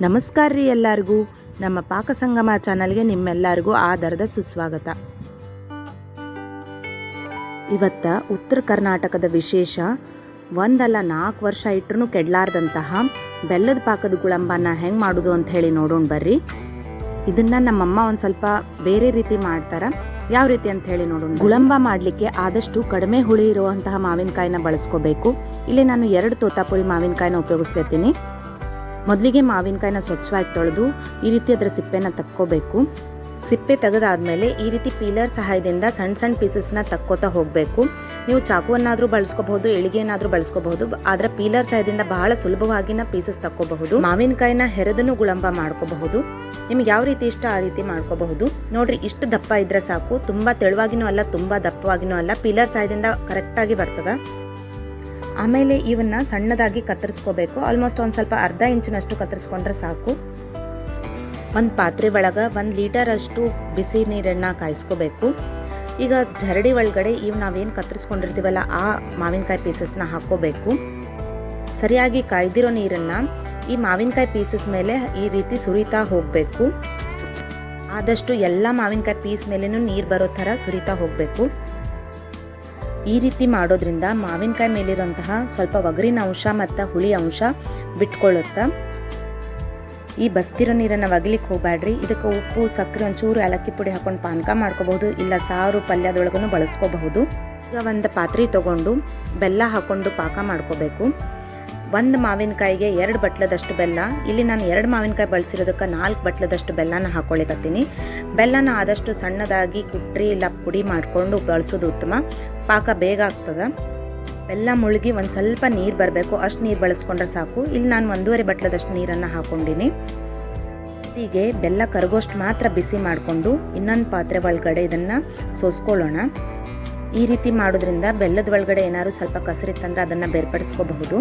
ನಮಸ್ಕಾರ ರೀ ಎಲ್ಲರಿಗೂ. ನಮ್ಮ ಪಾಕಸಂಗಮ ಚಾನಲ್ಗೆ ನಿಮ್ಮೆಲ್ಲರಿಗೂ ಆಧಾರದ ಸುಸ್ವಾಗತ. ಇವತ್ತ ಉತ್ತರ ಕರ್ನಾಟಕದ ವಿಶೇಷ, ಒಂದಲ್ಲ ನಾಲ್ಕು ವರ್ಷ ಇಟ್ಟರು ಕೆಡ್ಲಾರ್ದಂತಹ ಬೆಲ್ಲದ ಪಾಕದ ಗುಳಂಬನ ಹೆಂಗೆ ಮಾಡೋದು ಅಂತ ಹೇಳಿ ನೋಡೋಣ ಬರ್ರಿ. ಇದನ್ನ ನಮ್ಮಮ್ಮ ಒಂದು ಸ್ವಲ್ಪ ಬೇರೆ ರೀತಿ ಮಾಡ್ತಾರೆ. ಯಾವ ರೀತಿ ಅಂತ ಹೇಳಿ ನೋಡೋಣ ಗುಳಂಬ ಮಾಡಲಿಕ್ಕೆ ಆದಷ್ಟು ಕಡಿಮೆ ಹುಳಿ ಇರುವಂತಹ ಮಾವಿನಕಾಯಿನ ಬಳಸ್ಕೋಬೇಕು. ಇಲ್ಲಿ ನಾನು ಎರಡು ತೋತಾಪುರಿ ಮಾವಿನಕಾಯಿನ ಉಪಯೋಗಿಸ್ಲೇತೀನಿ ಮೊದಲಿಗೆ ಮಾವಿನಕಾಯಿನ ಸ್ವಚ್ಛವಾಗಿ ತೊಳೆದು ಈ ರೀತಿ ಅದರ ಸಿಪ್ಪೆನ ತಕ್ಕೋಬೇಕು. ಸಿಪ್ಪೆ ತೆಗೆದಾದ್ಮೇಲೆ ಈ ರೀತಿ ಪೀಲರ್ ಸಹಾಯದಿಂದ ಸಣ್ಣ ಸಣ್ಣ ಪೀಸಸ್ನ ತಕ್ಕೋತಾ ಹೋಗಬೇಕು. ನೀವು ಚಾಕುವನ್ನಾದರೂ ಬಳಸ್ಕೋಬಹುದು ಎಳಿಗೆನಾದರೂ ಬಳಸ್ಕೋಬಹುದು, ಆದರೆ ಪೀಲರ್ ಸಹಾಯದಿಂದ ಬಹಳ ಸುಲಭವಾಗಿನ ಪೀಸಸ್ ತಕ್ಕೋಬಹುದು. ಮಾವಿನಕಾಯಿನ ಹೆರದನ್ನು ಗುಳಂಬ ಮಾಡ್ಕೋಬಹುದು. ನಿಮ್ಗೆ ಯಾವ ರೀತಿ ಇಷ್ಟ ಆ ರೀತಿ ಮಾಡ್ಕೋಬಹುದು. ನೋಡ್ರಿ, ಇಷ್ಟು ದಪ್ಪ ಇದ್ರೆ ಸಾಕು. ತುಂಬಾ ತೆಳುವಾಗಿನೂ ಅಲ್ಲ, ತುಂಬಾ ದಪ್ಪವಾಗಿನೂ ಅಲ್ಲ. ಪೀಲರ್ ಸಹಾಯದಿಂದ ಕರೆಕ್ಟಾಗಿ ಬರ್ತದ. ಆಮೇಲೆ ಇವನ್ನ ಸಣ್ಣದಾಗಿ ಕತ್ತರಿಸ್ಕೋಬೇಕು. ಆಲ್ಮೋಸ್ಟ್ ಒಂದು ಸ್ವಲ್ಪ ಅರ್ಧ ಇಂಚಿನಷ್ಟು ಕತ್ತರಿಸ್ಕೊಂಡ್ರೆ ಸಾಕು. ಒಂದು ಪಾತ್ರೆ ಒಳಗೆ ಒಂದು ಲೀಟರ್ ಅಷ್ಟು ಬಿಸಿ ನೀರನ್ನು ಕಾಯಿಸ್ಕೋಬೇಕು. ಈಗ ಜರಡಿ ಒಳಗಡೆ ಇವು ನಾವೇನು ಕತ್ತರಿಸ್ಕೊಂಡಿರ್ತೀವಲ್ಲ, ಆ ಮಾವಿನಕಾಯಿ ಪೀಸಸ್ನ ಹಾಕ್ಕೋಬೇಕು. ಸರಿಯಾಗಿ ಕಾಯ್ದಿರೋ ನೀರನ್ನು ಈ ಮಾವಿನಕಾಯಿ ಪೀಸಸ್ ಮೇಲೆ ಈ ರೀತಿ ಸುರಿತಾ ಹೋಗಬೇಕು. ಆದಷ್ಟು ಎಲ್ಲ ಮಾವಿನಕಾಯಿ ಪೀಸ್ ಮೇಲೇನೂ ನೀರು ಬರೋ ಥರ ಸುರಿತಾ ಹೋಗಬೇಕು. ಈ ರೀತಿ ಮಾಡೋದ್ರಿಂದ ಮಾವಿನಕಾಯಿ ಮೇಲಿರುವಂತಹ ಸ್ವಲ್ಪ ಒಗರಿನ ಅಂಶ ಮತ್ತು ಹುಳಿ ಅಂಶ ಬಿಟ್ಕೊಳ್ಳುತ್ತೆ? ಈ ಬಸ್ತಿರೋ ನೀರನ್ನು ಒಗಿಲಿಕ್ಕೆ ಹೋಗಬೇಡ್ರಿ ಇದಕ್ಕೆ ಉಪ್ಪು, ಸಕ್ಕರೆ ಒಂಚೂರು ಏಲಕ್ಕಿ ಪುಡಿ ಹಾಕೊಂಡು ಪಾನಕ ಮಾಡ್ಕೋಬಹುದು, ಇಲ್ಲ ಸಾರು ಪಲ್ಯದೊಳಗೂ ಬಳಸ್ಕೋಬಹುದು. ಈಗ ಒಂದು ಪಾತ್ರೆ ತಗೊಂಡು ಬೆಲ್ಲ ಹಾಕ್ಕೊಂಡು ಪಾಕ ಮಾಡ್ಕೋಬೇಕು. ಒಂದು ಮಾವಿನಕಾಯಿಗೆ ಎರಡು ಬಟ್ಲದಷ್ಟು ಬೆಲ್ಲ. ಇಲ್ಲಿ ನಾನು ಎರಡು ಮಾವಿನಕಾಯಿ ಬಳಸಿರೋದಕ್ಕೆ ನಾಲ್ಕು ಬಟ್ಲದಷ್ಟು ಬೆಲ್ಲನ ಹಾಕೊಳ್ಳಿಕತ್ತೀನಿ. ಬೆಲ್ಲನ ಆದಷ್ಟು ಸಣ್ಣದಾಗಿ ಕುಟ್ರಿ ಇಲ್ಲ ಪುಡಿ ಮಾಡಿಕೊಂಡು ಬಳಸೋದು ಉತ್ತಮ. ಪಾಕ ಬೇಗ ಆಗ್ತದೆ. ಬೆಲ್ಲ ಮುಳುಗಿ ಒಂದು ಸ್ವಲ್ಪ ನೀರು ಬರಬೇಕು. ಅಷ್ಟು ನೀರು ಬಳಸ್ಕೊಂಡ್ರೆ ಸಾಕು. ಇಲ್ಲಿ ನಾನು ಒಂದೂವರೆ ಬಟ್ಲದಷ್ಟು ನೀರನ್ನು ಹಾಕೊಂಡಿನಿ. ಹೀಗೆ ಬೆಲ್ಲ ಕರಗೋಷ್ಟು ಮಾತ್ರ ಬಿಸಿ ಮಾಡಿಕೊಂಡು ಇನ್ನೊಂದು ಪಾತ್ರೆ ಒಳಗಡೆ ಇದನ್ನು ಸೋಸ್ಕೊಳ್ಳೋಣ. ಈ ರೀತಿ ಮಾಡೋದ್ರಿಂದ ಬೆಲ್ಲದ ಒಳಗಡೆ ಏನಾದ್ರು ಸ್ವಲ್ಪ ಕಸರಿತ್ತಂದ್ರೆ ಅದನ್ನು ಬೇರ್ಪಡಿಸ್ಕೋಬಹುದು.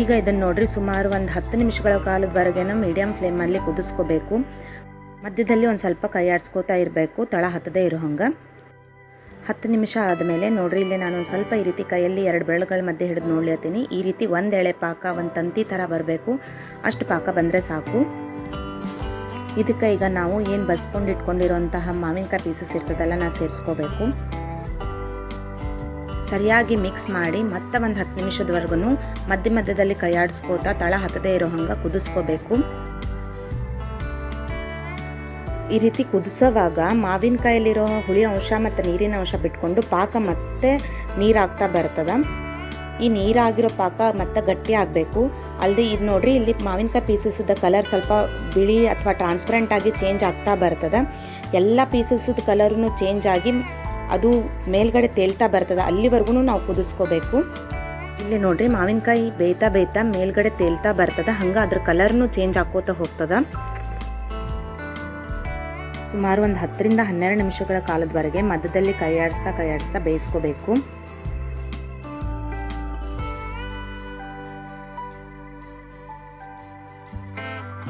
ಈಗ ಇದನ್ನು ನೋಡ್ರಿ, ಸುಮಾರು ಒಂದು ಹತ್ತು ನಿಮಿಷಗಳ ಕಾಲದವರೆಗೇನ ಮೀಡಿಯಂ ಫ್ಲೇಮಲ್ಲಿ ಕುದಿಸ್ಕೋಬೇಕು. ಮಧ್ಯದಲ್ಲಿ ಒಂದು ಸ್ವಲ್ಪ ಕೈ ಆಡಿಸ್ಕೋತಾ ಇರಬೇಕು, ತಳ ಹತ್ತದೇ ಇರೋ ಹಂಗೆ. ಹತ್ತು ನಿಮಿಷ ಆದಮೇಲೆ ನೋಡ್ರಿ, ಇಲ್ಲಿ ನಾನು ಒಂದು ಸ್ವಲ್ಪ ಈ ರೀತಿ ಕೈಯಲ್ಲಿ ಎರಡು ಬೆರಳುಗಳ ಮಧ್ಯೆ ಹಿಡಿದು ನೋಡ್ಲತ್ತೀನಿ. ಈ ರೀತಿ ಒಂದು ಎಳೆ ಪಾಕ, ಒಂದು ತಂತಿ ಥರ ಬರಬೇಕು. ಅಷ್ಟು ಪಾಕ ಬಂದರೆ ಸಾಕು. ಇದಕ್ಕೆ ಈಗ ನಾವು ಏನು ಬಸ್ಕೊಂಡು ಇಟ್ಕೊಂಡಿರೋಂತಹ ಮಾವಿನಕಾಯಿ ಪೀಸಸ್ ಇರ್ತದಲ್ಲ, ನಾ ಸೇರಿಸ್ಕೋಬೇಕು. ಸರಿಯಾಗಿ ಮಿಕ್ಸ್ ಮಾಡಿ ಮತ್ತೆ ಒಂದು ಹತ್ತು ನಿಮಿಷದವರೆಗೂ ಮಧ್ಯ ಮಧ್ಯದಲ್ಲಿ ಕೈಯಾಡಿಸ್ಕೋತಾ ತಳ ಹತ್ತದೇ ಇರೋ ಹಂಗೆ ಕುದಿಸ್ಕೋಬೇಕು. ಈ ರೀತಿ ಕುದಿಸೋವಾಗ ಮಾವಿನಕಾಯಲ್ಲಿರೋ ಹುಳಿ ಅಂಶ ಮತ್ತು ನೀರಿನ ಅಂಶ ಬಿಟ್ಕೊಂಡು ಪಾಕ ಮತ್ತೆ ನೀರಾಗ್ತಾ ಬರ್ತದೆ. ಈ ನೀರಾಗಿರೋ ಪಾಕ ಮತ್ತೆ ಗಟ್ಟಿ ಆಗಬೇಕು. ಅಲ್ಲದೆ ಇದು ನೋಡ್ರಿ, ಇಲ್ಲಿ ಮಾವಿನಕಾಯಿ ಪೀಸಸ್ದ ಕಲರ್ ಸ್ವಲ್ಪ ಬಿಳಿ ಅಥವಾ ಟ್ರಾನ್ಸ್ಪರೆಂಟ್ ಆಗಿ ಚೇಂಜ್ ಆಗ್ತಾ ಬರ್ತದೆ. ಎಲ್ಲ ಪೀಸಸ್ದ ಕಲರ್ನು ಚೇಂಜ್ ಆಗಿ ಅದು ಮೇಲ್ಗಡೆ ತೇಲ್ತಾ ಬರ್ತದೆ ಅಲ್ಲಿವರೆಗೂ ನಾವು ಕುದಿಸ್ಕೋಬೇಕು. ಇಲ್ಲಿ ನೋಡ್ರಿ ಮಾವಿನಕಾಯಿ ಬೇಯ್ತಾ ಬೇಯ್ತಾ ಮೇಲ್ಗಡೆ ತೇಲ್ತಾ ಬರ್ತದ, ಹಂಗೆ ಅದ್ರ ಕಲರ್ನು ಚೇಂಜ್ ಆಕೋತಾ ಹೋಗ್ತದ. ಸುಮಾರು ಒಂದು ಹತ್ತರಿಂದ ಹನ್ನೆರಡು ನಿಮಿಷಗಳ ಕಾಲದವರೆಗೆ ಮಧ್ಯದಲ್ಲಿ ಕೈಯಾಡಿಸ್ತಾ ಕೈಯಾಡಿಸ್ತಾ ಬೇಯಿಸ್ಕೋಬೇಕು.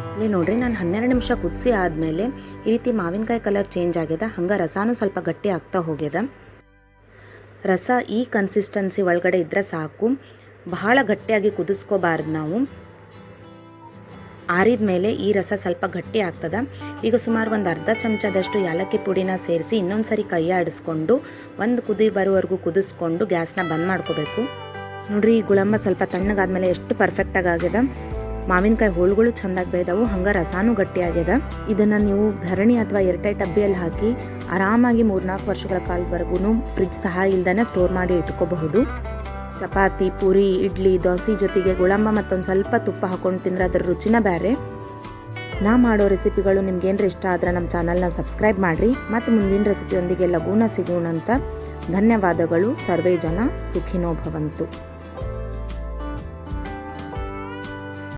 ಇಲ್ಲಿ ನೋಡ್ರಿ, ನಾನು ಹನ್ನೆರಡು ನಿಮಿಷ ಕುದಿಸಿ ಆದಮೇಲೆ ಈ ರೀತಿ ಮಾವಿನಕಾಯಿ ಕಲರ್ ಚೇಂಜ್ ಆಗ್ಯದ, ಹಂಗೆ ರಸಾನು ಸ್ವಲ್ಪ ಗಟ್ಟಿ ಆಗ್ತಾ ಹೋಗ್ಯದ. ರಸ ಈ ಕನ್ಸಿಸ್ಟೆನ್ಸಿ ಒಳಗಡೆ ಇದ್ದರೆ ಸಾಕು. ಬಹಳ ಗಟ್ಟಿಯಾಗಿ ಕುದಿಸ್ಕೋಬಾರ್ದು ನಾವು. ಆರಿದ ಮೇಲೆ ಈ ರಸ ಸ್ವಲ್ಪ ಗಟ್ಟಿ ಆಗ್ತದ. ಈಗ ಸುಮಾರು ಒಂದು ಅರ್ಧ ಚಮಚದಷ್ಟು ಯಾಲಕ್ಕಿ ಪುಡಿನ ಸೇರಿಸಿ ಇನ್ನೊಂದು ಸರಿ ಕೈ ಆಡಿಸ್ಕೊಂಡು ಒಂದು ಕುದಿ ಬರುವವರೆಗೂ ಕುದಿಸ್ಕೊಂಡು ಗ್ಯಾಸ್ನ ಬಂದ್ ಮಾಡ್ಕೋಬೇಕು. ನೋಡ್ರಿ, ಈ ಗುಳಮ್ಮ ಸ್ವಲ್ಪ ತಣ್ಣಗಾದ್ಮೇಲೆ ಎಷ್ಟು ಪರ್ಫೆಕ್ಟಾಗಿ ಆಗ್ಯದ. ಮಾವಿನಕಾಯಿ ಹೋಳುಗಳು ಚೆಂದಾಗಿ ಬೆಳೆದವು ಹಂಗೆ ರಸಾನು ಗಟ್ಟಿ ಆಗ್ಯದ ಇದನ್ನು ನೀವು ಭರಣಿ ಅಥವಾ ಎರಟೈ ಡಬ್ಬಿಯಲ್ಲಿ ಹಾಕಿ ಆರಾಮಾಗಿ ಮೂರ್ನಾಲ್ಕು ವರ್ಷಗಳ ಕಾಲದವರೆಗೂ ಫ್ರಿಜ್ ಸಹ ಇಲ್ದೇ ಸ್ಟೋರ್ ಮಾಡಿ ಇಟ್ಕೋಬಹುದು. ಚಪಾತಿ, ಪೂರಿ, ಇಡ್ಲಿ, ದೋಸೆ ಜೊತೆಗೆ ಗುಳಂಬ ಮತ್ತೊಂದು ಸ್ವಲ್ಪ ತುಪ್ಪ ಹಾಕೊಂಡು ತಿಂದ್ರೆ ಅದರ ರುಚಿನ ಬೇರೆ ನಾ ಮಾಡೋ ರೆಸಿಪಿಗಳು ನಿಮ್ಗೇನ್ರ ಇಷ್ಟ ಆದ್ರೆ ನಮ್ಮ ಚಾನಲ್ನ ಸಬ್ಸ್ಕ್ರೈಬ್ ಮಾಡಿರಿ. ಮತ್ತು ಮುಂದಿನ ರೆಸಿಪಿಯೊಂದಿಗೆ ಲಗೂನ ಸಿಗೋಣ ಅಂತ ಧನ್ಯವಾದಗಳು. ಸರ್ವೇ ಜನ ಸುಖಿನೋ ಭವಂತು.